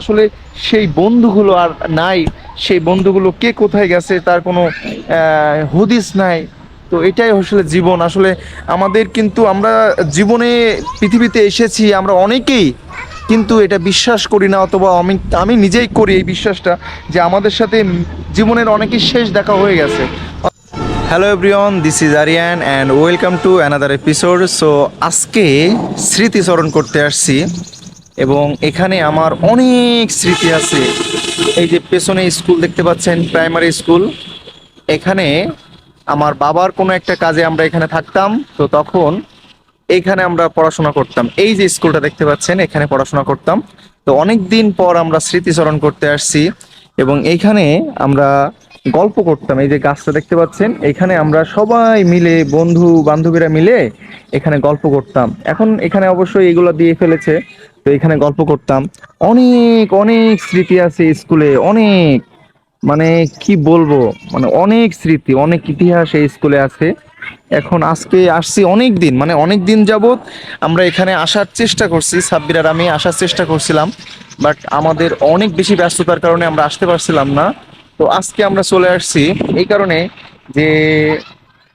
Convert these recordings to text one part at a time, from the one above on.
আসলে সেই বন্ধুগুলো আর নাই। সেই বন্ধুগুলো কে কোথায় গেছে, তার কোনো হদিস নাই। তো এটাই আসলে জীবন। আসলে আমাদের কিন্তু আমরা জীবনে পৃথিবীতে এসেছি, আমরা অনেকেই কিন্তু এটা বিশ্বাস করি না অথবা আমি আমি নিজেই করি এই বিশ্বাসটা যে আমাদের সাথে জীবনের অনেকেই শেষ দেখা হয়ে গেছে। Hello everyone this is Aryan and welcome to another episode so আজকে স্মৃতিচরণ করতে আসছি। এবং এখানে আমার অনেক স্মৃতি আছে। এই যে পেছনে স্কুল দেখতে পাচ্ছেন, প্রাইমারি স্কুল। এখানে আমার বাবার কোনো একটা কাজে আমরা এখানে থাকতাম, তো তখন এইখানে আমরা পড়াশোনা করতাম। এই যে স্কুলটা দেখতে পাচ্ছেন, এখানে পড়াশোনা করতাম। তো অনেক দিন পর আমরা স্মৃতিচরণ করতে আসছি এবং এইখানে আমরা গল্প করতাম। এই যে গাছটা দেখতে পাচ্ছেন, এখানে আমরা সবাই মিলে বন্ধু বান্ধবীরা মিলে এখানে গল্প করতাম। এখন এখানে অবশ্যই এগুলো দিয়ে ফেলেছে। তো এখানে গল্প করতাম। অনেক অনেক স্মৃতি আছে স্কুলে, অনেক। মানে কি বলব? মানে অনেক স্মৃতি, অনেক ইতিহাস এই স্কুলে আছে। এখন আজকে আসছি অনেক দিন মানে অনেক দিন যাবৎ আমরা এখানে আসার চেষ্টা করছি, সাব্বির আর আমি আসার চেষ্টা করছিলাম। বাট আমাদের অনেক বেশি ব্যস্ততার কারণে আমরা আসতে পারছিলাম না। তো আজকে আমরা চলে আসছি এই কারণে যে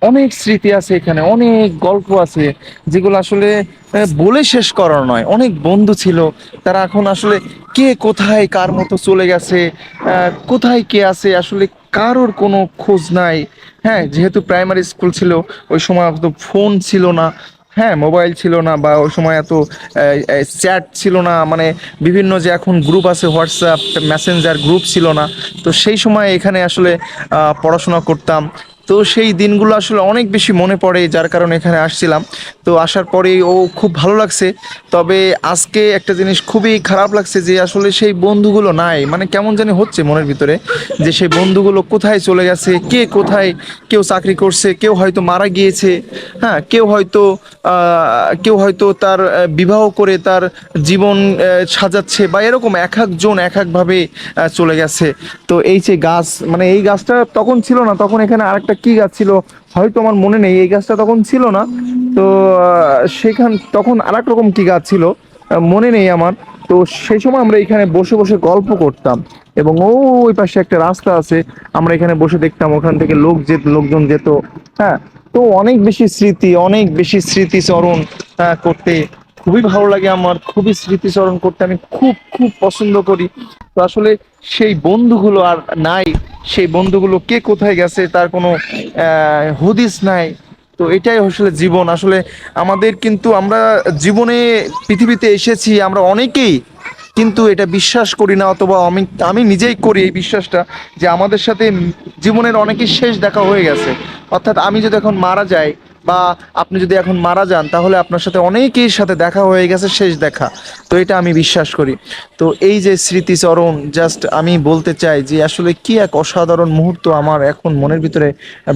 অনেক স্মৃতি আছে এখানে, অনেক গল্প আছে, যেগুলো আসলে বলে শেষ করার নয়। অনেক বন্ধু ছিল, তারা এখন আসলে কে কোথায়, কার মতো চলে গেছে কোথায় কে আছে, আসলে কারোর কোনো খোঁজ নাই। হ্যাঁ যেহেতু প্রাইমারি স্কুল ছিল, ওই সময় তো ফোন ছিল না হ্যাঁ মোবাইল ছিল না, বা ওই সময় এত চ্যাট ছিল না মানে বিভিন্ন যে এখন গ্রুপ আছে হোয়াটসঅ্যাপ মেসেঞ্জার গ্রুপ ছিল না। তো সেই সময় এখানে আসলে পড়াশোনা করতাম তো সেই দিনগুলো আসলে অনেক বেশি মনে পড়ে, যার কারণে এখানে আসছিলাম। তো আসার পরেই, ও খুব ভালো লাগছে। তবে আজকে একটা জিনিস খুবই খারাপ লাগছে যে আসলে সেই বন্ধুগুলো নাই। মানে কেমন জানি হচ্ছে মনের ভিতরে যে সেই বন্ধুগুলো কোথায় চলে গেছে, কে কোথায়, কেউ চাকরি করছে, কেউ হয়তো মারা গিয়েছে হ্যাঁ কেউ হয়তো কেউ হয়তো তার বিবাহ করে তার জীবন সাজাচ্ছে বা এরকম এক একজন এক একভাবে চলে গেছে। তো এই যে গাছ মানে এই গাছটা তখন ছিল না, তখন এখানে আরেকটা কি গাছ ছিল? হয়তো আমার মনে নেই, এই গাছটা তখন ছিল না। তো সেখান, তখন আরেক রকম কি গাছ ছিল? মনে নেই আমার। তো সেই সময় আমরা এখানে বসে বসে গল্প করতাম এবং ও ওই পাশে একটা রাস্তা আছে, আমরা এখানে বসে দেখতাম, ওখান থেকে লোক যেত লোকজন যেত হ্যাঁ। তো অনেক বেশি স্মৃতি, অনেক বেশি স্মৃতিচরণ করতে খুবই ভালো লাগে আমার। খুবই স্মৃতিচরণ করতে আমি খুব খুব পছন্দ করি। তো আসলে সেই বন্ধুগুলো আর নাই, সেই বন্ধুগুলো কে কোথায় গেছে তার কোনো হদিস নাই। তো এটাই আসলে জীবন। আসলে আমাদের কিন্তু আমরা জীবনে পৃথিবীতে এসেছি, আমরা অনেকেই কিন্তু এটা বিশ্বাস করি না অথবা আমি আমি নিজেই করি এই বিশ্বাসটা যে আমাদের সাথে জীবনের অনেকেই শেষ দেখা হয়ে গেছে। অর্থাৎ আমি যদি এখন মারা যাই বা আপনি যদি এখন মারা যান, তাহলে আপনার সাথে অনেকের সাথে দেখা হয়ে গেছে, শেষ দেখা। তো এটা আমি বিশ্বাস করি। তো এই যে স্মৃতিচরণ জাস্ট আমি বলতে চাই যে আসলে কি এক অসাধারণ মুহূর্ত আমার এখন মনের ভিতরে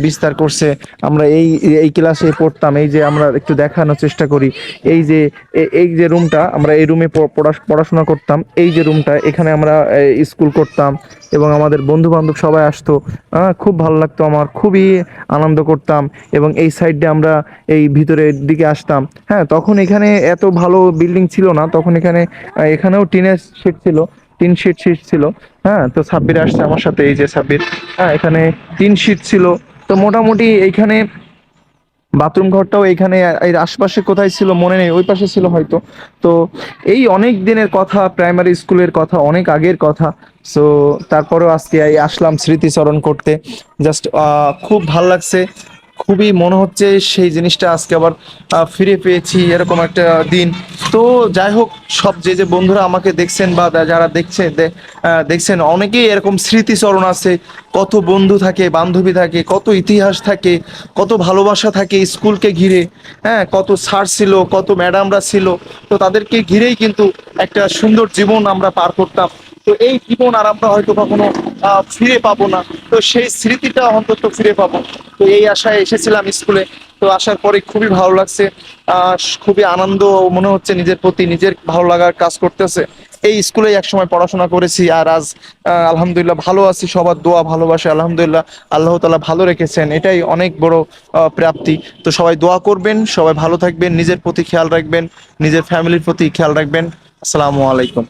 বিস্তার করছে। আমরা এই এই ক্লাসে পড়তাম, এই যে আমরা একটু দেখানোর চেষ্টা করি। এই যে এই যে রুমটা আমরা এই রুমে পড়াশোনা করতাম। এই যে রুমটা এখানে আমরা স্কুল করতাম। এবং আমাদের বন্ধু বান্ধব সবাই আসতো খুব ভালো লাগতো আমার, খুবই আনন্দ করতাম এবং এই সাইডে আমরা এই ভিতরের দিকে আসতাম। হ্যাঁ তখন এখানে এত ভালো বিল্ডিং ছিল না, তখন এখানে এখানেও টিনের শেড ছিল তিন শিট শিট ছিল হ্যাঁ তো সাব্বির আসছে আমার সাথে, এই যে সাব্বির। হ্যাঁ এখানে তিন শিট ছিল। তো মোটামুটি এইখানে বাথরুম ঘরটাও এখানে, এর আশপাশে কোথায় ছিল মনে নেই, ওই পাশে ছিল হয়তো। তো এই অনেক দিনের কথা প্রাইমারি স্কুলের কথা, অনেক আগের কথা। সো তারপরেও আজকে আসলাম স্মৃতিচরণ করতে। জাস্ট খুব ভালো লাগছে। খুবই মনে হচ্ছে সেই জিনিসটা আজকে আবার ফিরে পেয়েছি এরকম একটা দিন। তো যাই হোক, সব যে যে বন্ধুরা আমাকে দেখছেন বা যারা দেখছে দেখছেন, অনেকেই এরকম স্মৃতিচরণ আছে। কত বন্ধু থাকে, বান্ধবী থাকে, কত ইতিহাস থাকে, কত ভালোবাসা থাকে স্কুলকে ঘিরে হ্যাঁ কত স্যার ছিল, কত ম্যাডামরা ছিল। তো তাদেরকে ঘিরেই কিন্তু একটা সুন্দর জীবন আমরা পার করতাম। তো এই জীবন আর আমরা হয়তো কখনো ফিরে পাবো না। তো সেই স্মৃতিটা অন্তত ফিরে পাবো। তো এই আশায় এসেছিলাম স্কুলে। তো আসার পরে খুবই ভালো লাগছে। খুবই আনন্দ মনে হচ্ছে নিজের প্রতি, নিজের ভালো লাগার কাজ করতেছে। এই স্কুলে একসময় পড়াশোনা করেছি আর আজ আলহামদুলিল্লাহ ভালো আছি। সবার দোয়া, ভালোবাসে, আলহামদুলিল্লাহ আল্লাহ তালা ভালো রেখেছেন। এটাই অনেক বড় প্রাপ্তি। তো সবাই দোয়া করবেন, সবাই ভালো থাকবেন, নিজের প্রতি খেয়াল রাখবেন, নিজের ফ্যামিলির প্রতি খেয়াল রাখবেন। আসসালামু আলাইকুম।